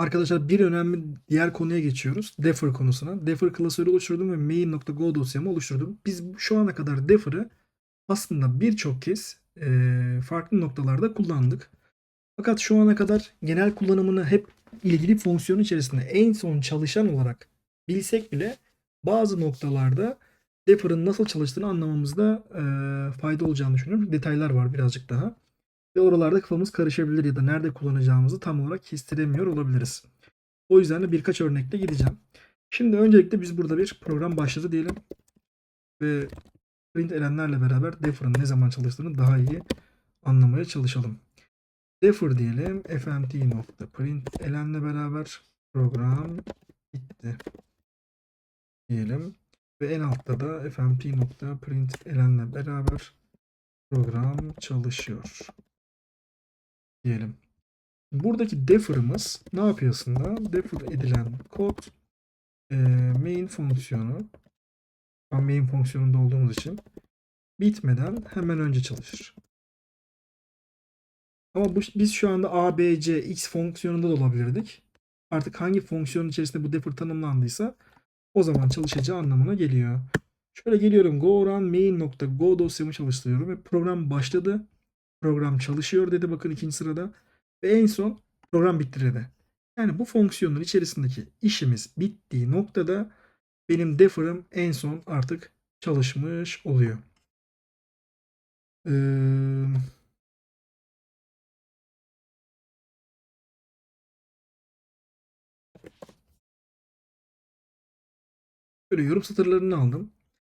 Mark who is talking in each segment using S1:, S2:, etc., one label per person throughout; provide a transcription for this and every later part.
S1: Arkadaşlar bir önemli diğer konuya geçiyoruz. Defer konusuna. Defer klasörü oluşturdum ve main.go dosyamı oluşturdum. Biz şu ana kadar Defer'ı aslında birçok kez e, farklı noktalarda kullandık. Fakat şu ana kadar genel kullanımını hep ilgili fonksiyon içerisinde en son çalışan olarak bilsek bile bazı noktalarda Defer'ın nasıl çalıştığını anlamamızda e, fayda olacağını düşünüyorum. Detaylar var birazcık daha. Ve oralarda kafamız karışabilir ya da nerede kullanacağımızı tam olarak kestiremiyor olabiliriz. O yüzden de birkaç örnekle gideceğim. Şimdi öncelikle biz burada bir program başladı diyelim. Ve print elenlerle beraber Defer'ın ne zaman çalıştığını daha iyi anlamaya çalışalım. Defer diyelim. fmt.print elenle beraber program bitti. Diyelim. Ve en altta da fmt.print elenle beraber program çalışıyor diyelim. Buradaki defer'ımız ne yapıyor aslında? Defer edilen kod e, main fonksiyonu ben main fonksiyonunda olduğumuz için bitmeden hemen önce çalışır. Ama bu, biz şu anda a, b, c, x fonksiyonunda da olabilirdik. Artık hangi fonksiyon içerisinde bu defer tanımlandıysa o zaman çalışacağı anlamına geliyor. Şöyle geliyorum go run main.go dosyamı çalıştırıyorum ve program başladı. Program çalışıyor dedi bakın ikinci sırada. Ve en son program bitti dedi. Yani bu fonksiyonun içerisindeki işimiz bittiği noktada benim defer'ım en son artık çalışmış oluyor. Ee, böyle yorum satırlarını aldım.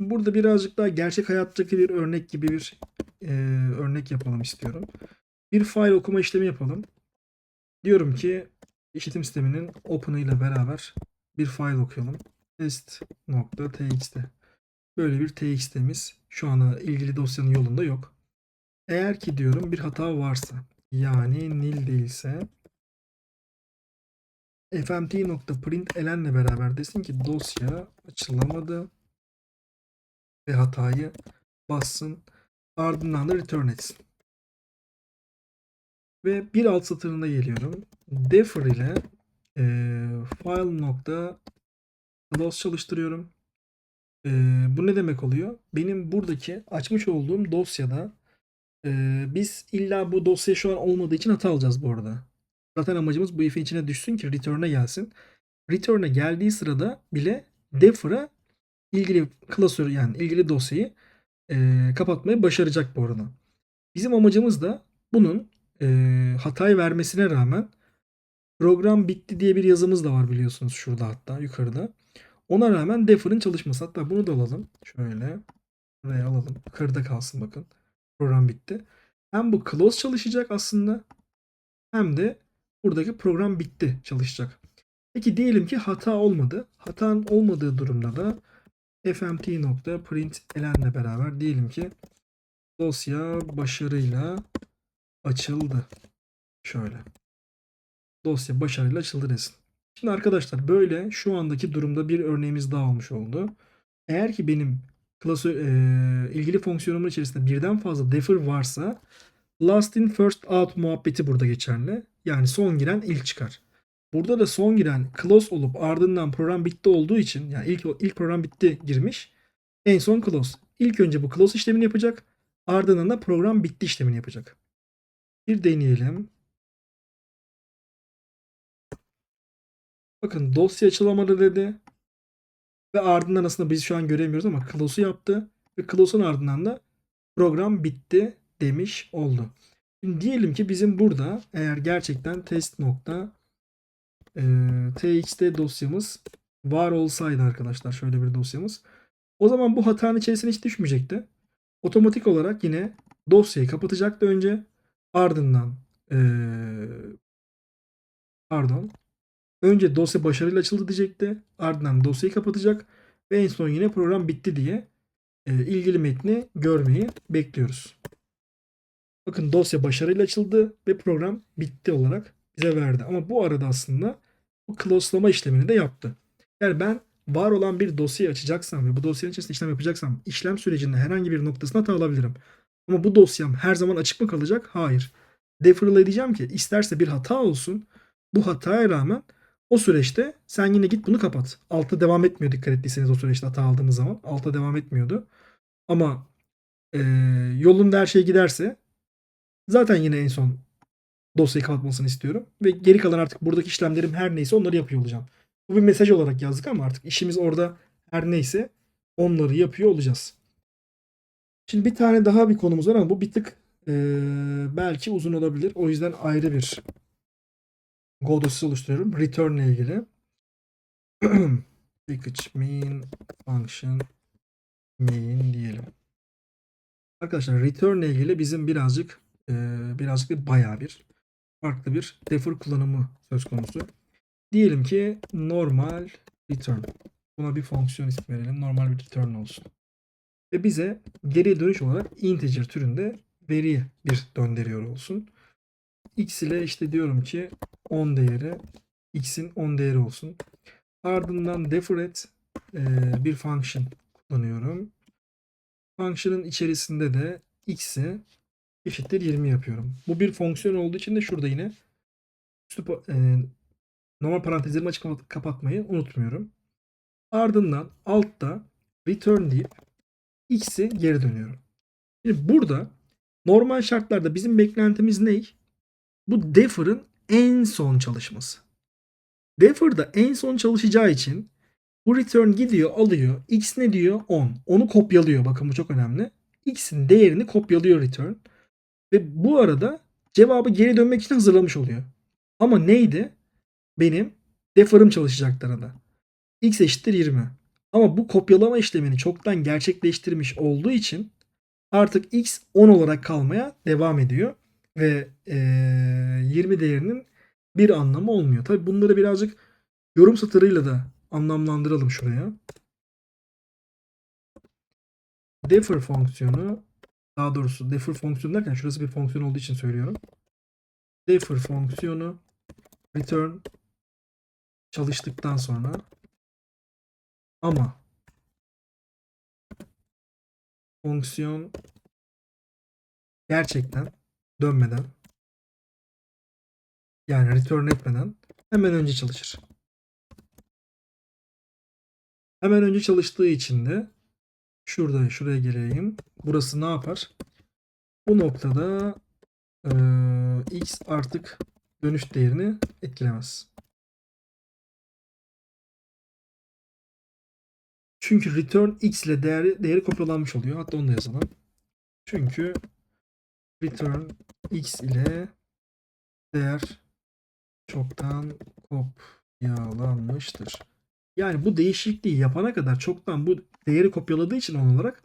S1: Burada birazcık daha gerçek hayattaki bir örnek gibi bir e, örnek yapalım istiyorum. Bir file okuma işlemi yapalım. Diyorum ki işletim sisteminin open'ı ile beraber bir file okuyalım. test.txt Böyle bir txt'miz şu ana ilgili dosyanın yolunda yok. Eğer ki diyorum bir hata varsa yani nil değilse fmt.print elenle beraber desin ki dosya açılamadı ve hatayı bassın ardından da return etsin. Ve bir alt satırına geliyorum. Defer ile e, file nokta close çalıştırıyorum. E, bu ne demek oluyor? Benim buradaki açmış olduğum dosyada e, biz illa bu dosya şu an olmadığı için hata alacağız bu arada. Zaten amacımız bu if'in içine düşsün ki return'e gelsin. Return'e geldiği sırada bile defer'a ilgili klasörü yani ilgili dosyayı e, kapatmayı başaracak bu arada. Bizim amacımız da bunun e, hatayı vermesine rağmen program bitti diye bir yazımız da var biliyorsunuz şurada hatta yukarıda. Ona rağmen defer'ın çalışması. Hatta bunu da alalım. Şöyle buraya alalım. Yukarıda kalsın bakın. Program bitti. Hem bu close çalışacak aslında hem de buradaki program bitti çalışacak. Peki diyelim ki hata olmadı. Hatan olmadığı durumda da fmt.print elenle beraber diyelim ki dosya başarıyla açıldı. Şöyle. Dosya başarıyla açıldı desin. Şimdi arkadaşlar böyle şu andaki durumda bir örneğimiz daha olmuş oldu. Eğer ki benim klasör, e, ilgili fonksiyonumun içerisinde birden fazla defer varsa last in first out muhabbeti burada geçerli. Yani son giren ilk çıkar. Burada da son giren close olup ardından program bitti olduğu için yani ilk ilk program bitti girmiş. En son close. İlk önce bu close işlemini yapacak. Ardından da program bitti işlemini yapacak. Bir deneyelim. Bakın dosya açılamadı dedi. Ve ardından aslında biz şu an göremiyoruz ama close'u yaptı. Ve close'un ardından da program bitti demiş oldu. Şimdi diyelim ki bizim burada eğer gerçekten test nokta e, txt dosyamız var olsaydı arkadaşlar şöyle bir dosyamız. O zaman bu hatanın içerisine hiç düşmeyecekti. Otomatik olarak yine dosyayı kapatacaktı önce. Ardından e, pardon önce dosya başarıyla açıldı diyecekti. Ardından dosyayı kapatacak ve en son yine program bitti diye e, ilgili metni görmeyi bekliyoruz. Bakın dosya başarıyla açıldı ve program bitti olarak bize verdi. Ama bu arada aslında bu close'lama işlemini de yaptı. Yani ben var olan bir dosyayı açacaksam ve bu dosyanın içerisinde işlem yapacaksam işlem sürecinde herhangi bir noktasına hata alabilirim. Ama bu dosyam her zaman açık mı kalacak? Hayır. Deferral edeceğim ki isterse bir hata olsun bu hataya rağmen o süreçte sen yine git bunu kapat. Altta devam etmiyor dikkat ettiyseniz o süreçte hata aldığımız zaman. Altta devam etmiyordu. Ama e, yolunda her şey giderse zaten yine en son dosyayı kapatmasını istiyorum. Ve geri kalan artık buradaki işlemlerim her neyse onları yapıyor olacağım. Bu bir mesaj olarak yazdık ama artık işimiz orada her neyse onları yapıyor olacağız. Şimdi bir tane daha bir konumuz var ama bu bir tık e, belki uzun olabilir. O yüzden ayrı bir Go dosyası oluşturuyorum. Return ile ilgili. Package main function main diyelim. Arkadaşlar return ile ilgili bizim birazcık e, birazcık bir bayağı bir farklı bir defer kullanımı söz konusu. Diyelim ki normal return. Buna bir fonksiyon ismi verelim. Normal bir return olsun. Ve bize geri dönüş olarak integer türünde veri bir döndürüyor olsun. X ile işte diyorum ki 10 değeri x'in 10 değeri olsun. Ardından defer et e, bir function kullanıyorum. Function'ın içerisinde de x'i eşittir 20 yapıyorum. Bu bir fonksiyon olduğu için de şurada yine üstü, e, normal parantezlerimi açık kapat- kapatmayı unutmuyorum. Ardından altta return deyip x'i geri dönüyorum. Şimdi burada normal şartlarda bizim beklentimiz ne? Bu defer'ın en son çalışması. Defer'da en son çalışacağı için bu return gidiyor alıyor. X ne diyor? 10. Onu kopyalıyor. Bakın bu çok önemli. X'in değerini kopyalıyor return. Ve bu arada cevabı geri dönmek için hazırlamış oluyor. Ama neydi? Benim defer'ım çalışacaktı. X eşittir 20. Ama bu kopyalama işlemini çoktan gerçekleştirmiş olduğu için artık X 10 olarak kalmaya devam ediyor. Ve eee, 20 değerinin bir anlamı olmuyor. Tabi bunları birazcık yorum satırıyla da anlamlandıralım şuraya. Defer fonksiyonu daha doğrusu defer fonksiyonu derken şurası bir fonksiyon olduğu için söylüyorum. Defer fonksiyonu return çalıştıktan sonra ama fonksiyon gerçekten dönmeden yani return etmeden hemen önce çalışır. Hemen önce çalıştığı için de şurada şuraya geleyim. Burası ne yapar? Bu noktada eee, x artık dönüş değerini etkilemez. Çünkü return x ile değeri, değeri kopyalanmış oluyor. Hatta onu da yazalım. Çünkü return x ile değer çoktan kopyalanmıştır. Yani bu değişikliği yapana kadar çoktan bu değeri kopyaladığı için on olarak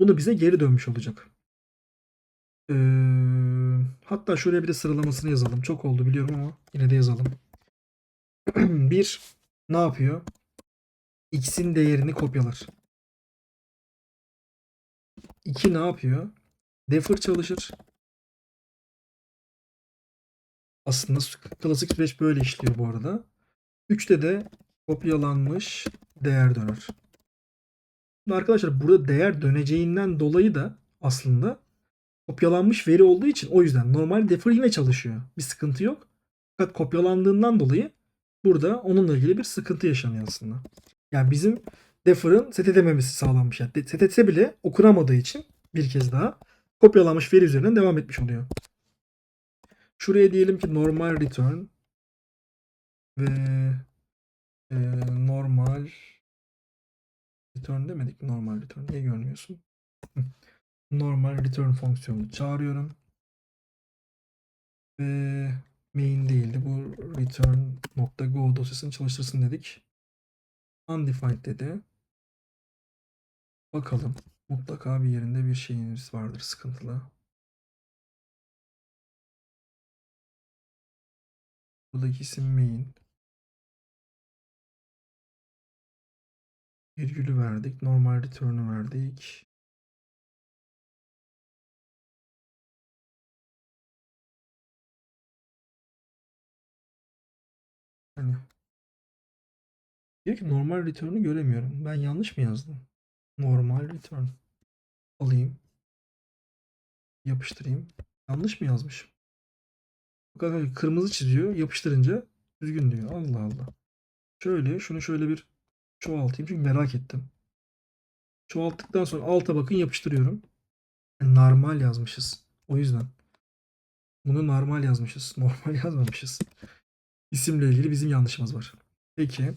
S1: bunu bize geri dönmüş olacak. Ee, hatta şuraya bir de sıralamasını yazalım. Çok oldu biliyorum ama yine de yazalım. bir ne yapıyor? X'in değerini kopyalar. 2 ne yapıyor? Defer çalışır. Aslında klasik süreç böyle işliyor bu arada. 3'te de kopyalanmış değer döner. Arkadaşlar burada değer döneceğinden dolayı da aslında kopyalanmış veri olduğu için o yüzden normal defer yine çalışıyor. Bir sıkıntı yok. Fakat kopyalandığından dolayı burada onunla ilgili bir sıkıntı yaşanıyor aslında. Yani bizim defer'ın set edememesi sağlanmış. Yani set etse bile okunamadığı için bir kez daha kopyalanmış veri üzerinden devam etmiş oluyor. Şuraya diyelim ki normal return ve e, normal return demedik normal return niye görmüyorsun? Normal return fonksiyonunu çağırıyorum. Ve main değildi. Bu return.go dosyasını çalıştırsın dedik. Undefined dedi. Bakalım. Mutlaka bir yerinde bir şeyiniz vardır sıkıntılı. Buradaki isim main. Virgülü verdik. Normal return'u verdik. Hani diyor ki normal return'u göremiyorum. Ben yanlış mı yazdım? Normal return. Alayım. Yapıştırayım. Yanlış mı yazmışım? Bakın kırmızı çiziyor. Yapıştırınca Düzgün diyor. Allah Allah. Şöyle şunu şöyle bir çoğaltayım çünkü merak ettim. Çoğalttıktan sonra alta bakın yapıştırıyorum. E, Normal yazmışız. O yüzden. Bunu normal yazmışız. Normal yazmamışız. İsimle ilgili bizim yanlışımız var. Peki.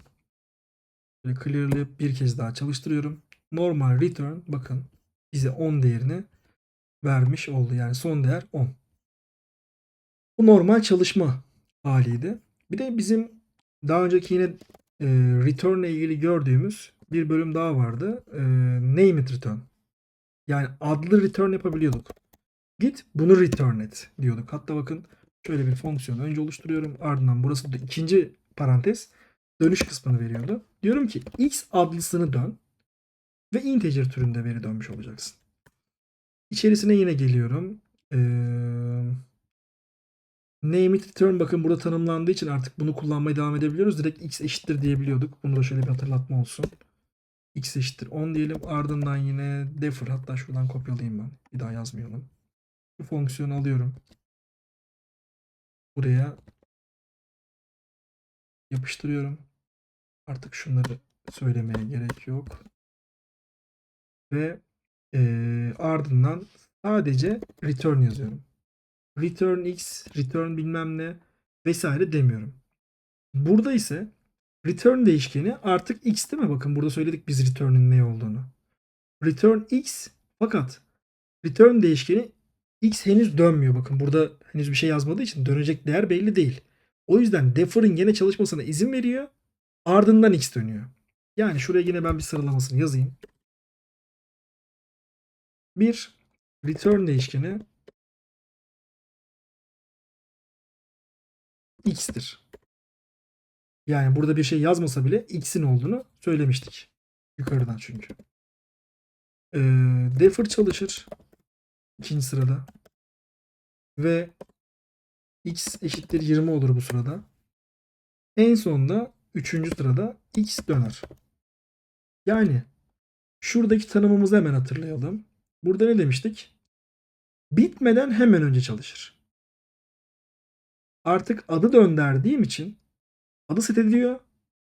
S1: Böyle clearlayıp bir kez daha çalıştırıyorum. Normal return bakın bize 10 değerini vermiş oldu. Yani son değer 10. Bu normal çalışma haliydi. Bir de bizim daha önceki yine e, return ile ilgili gördüğümüz bir bölüm daha vardı. E, name it return. Yani adlı return yapabiliyorduk. Git bunu return et diyorduk. Hatta bakın şöyle bir fonksiyon önce oluşturuyorum. Ardından burası da ikinci parantez dönüş kısmını veriyordu. Diyorum ki x adlısını dön ve integer türünde veri dönmüş olacaksın. İçerisine yine geliyorum. Ee, name it return bakın burada tanımlandığı için artık bunu kullanmaya devam edebiliyoruz. Direkt x eşittir diyebiliyorduk. Bunu da şöyle bir hatırlatma olsun. x eşittir 10 diyelim. Ardından yine defer hatta şuradan kopyalayayım ben. Bir daha yazmayalım. Bu fonksiyonu alıyorum. Buraya yapıştırıyorum. Artık şunları söylemeye gerek yok. Ve eee, ardından sadece return yazıyorum. Return x, return bilmem ne vesaire demiyorum. Burada ise return değişkeni artık x değil mi? Bakın burada söyledik biz return'in ne olduğunu. Return x fakat return değişkeni x henüz dönmüyor. Bakın burada henüz bir şey yazmadığı için dönecek değer belli değil. O yüzden defer'ın gene çalışmasına izin veriyor. Ardından x dönüyor. Yani şuraya yine ben bir sıralamasını yazayım. Bir return değişkeni x'tir. Yani burada bir şey yazmasa bile x'in olduğunu söylemiştik. Yukarıdan çünkü. Ee, defer çalışır. ikinci sırada. Ve x eşittir 20 olur bu sırada. En sonunda üçüncü sırada x döner. Yani şuradaki tanımımızı hemen hatırlayalım. Burada ne demiştik? Bitmeden hemen önce çalışır. Artık adı dönderdiğim için adı set ediliyor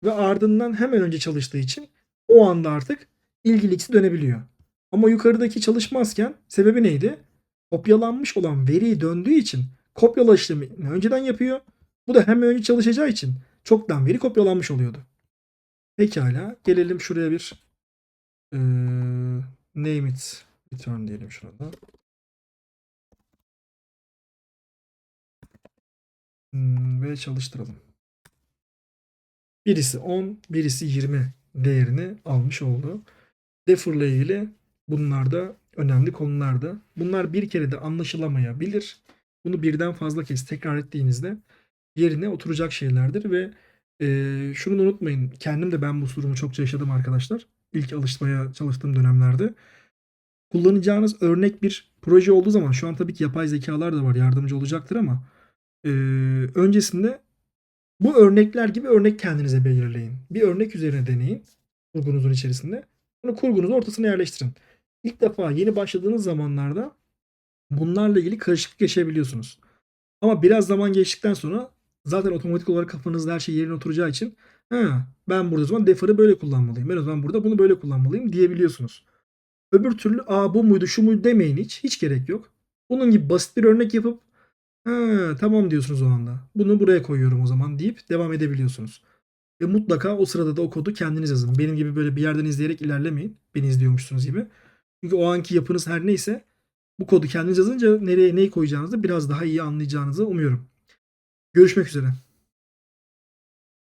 S1: ve ardından hemen önce çalıştığı için o anda artık ilgili x'i dönebiliyor. Ama yukarıdaki çalışmazken sebebi neydi? Kopyalanmış olan veriyi döndüğü için kopyala işlemini önceden yapıyor. Bu da hemen önce çalışacağı için çoktan veri kopyalanmış oluyordu. Pekala gelelim şuraya bir eee, name it return diyelim şurada. Hmm, ve çalıştıralım. Birisi 10, birisi 20 değerini almış oldu. Defer ile ilgili bunlar da önemli konulardı. Bunlar bir kere de anlaşılamayabilir. Bunu birden fazla kez tekrar ettiğinizde yerine oturacak şeylerdir ve e, şunu unutmayın. Kendim de ben bu durumu çokça yaşadım arkadaşlar. İlk alışmaya çalıştığım dönemlerde. Kullanacağınız örnek bir proje olduğu zaman şu an tabii ki yapay zekalar da var yardımcı olacaktır ama e, öncesinde bu örnekler gibi örnek kendinize belirleyin. Bir örnek üzerine deneyin kurgunuzun içerisinde. Bunu kurgunuzun ortasına yerleştirin. İlk defa yeni başladığınız zamanlarda bunlarla ilgili karışıklık yaşayabiliyorsunuz. Ama biraz zaman geçtikten sonra zaten otomatik olarak kafanızda her şey yerine oturacağı için ha, ben burada o zaman defer'ı böyle kullanmalıyım. Ben o zaman burada bunu böyle kullanmalıyım diyebiliyorsunuz. Öbür türlü aa bu muydu şu muydu demeyin hiç. Hiç gerek yok. Bunun gibi basit bir örnek yapıp ha, tamam diyorsunuz o anda. Bunu buraya koyuyorum o zaman deyip devam edebiliyorsunuz. Ve mutlaka o sırada da o kodu kendiniz yazın. Benim gibi böyle bir yerden izleyerek ilerlemeyin. Beni izliyormuşsunuz gibi. Çünkü o anki yapınız her neyse bu kodu kendiniz yazınca nereye neyi koyacağınızı biraz daha iyi anlayacağınızı umuyorum. Görüşmek üzere.